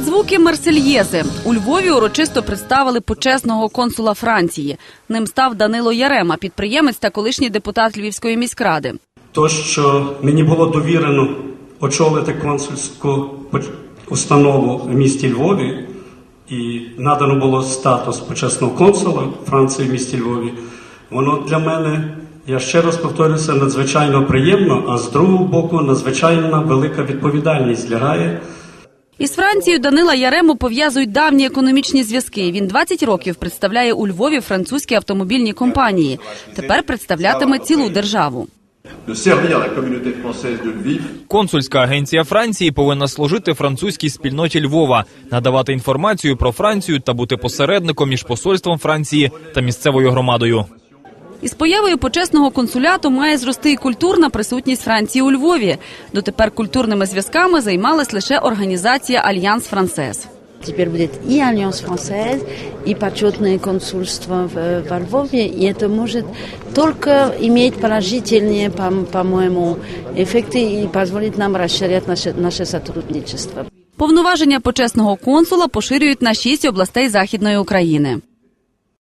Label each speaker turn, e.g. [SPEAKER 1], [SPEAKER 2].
[SPEAKER 1] Під звуки Марсельєзи у Львові урочисто представили почесного консула Франції. Ним став Данило Ярема, підприємець та колишній депутат Львівської міськради.
[SPEAKER 2] То, що мені було довірено очолити консульську установу в місті Львові, і надано було статус почесного консула Франції в місті Львові, воно для мене, я ще раз повторюся, надзвичайно приємно, а з другого боку, надзвичайно велика відповідальність лягає.
[SPEAKER 1] Із Францією Данила Ярему пов'язують давні економічні зв'язки. Він 20 років представляє у Львові французькі автомобільні компанії. Тепер представлятиме цілу державу.
[SPEAKER 3] Консульська агенція Франції повинна служити французькій спільноті Львова, надавати інформацію про Францію та бути посередником між посольством Франції та місцевою громадою.
[SPEAKER 1] Із появою почесного консуляту має зрости і культурна присутність Франції у Львові. Дотепер культурними зв'язками займалась лише організація Альянс Францез.
[SPEAKER 4] Теперь будет и Альянс Францез, и почетное консульство в, во Львове, и это может только иметь положительные, по- по-моему, эффекты и позволит нам расширять наше, наше сотрудничество.
[SPEAKER 1] Повноваження почесного консула поширюють на шість областей Західної України.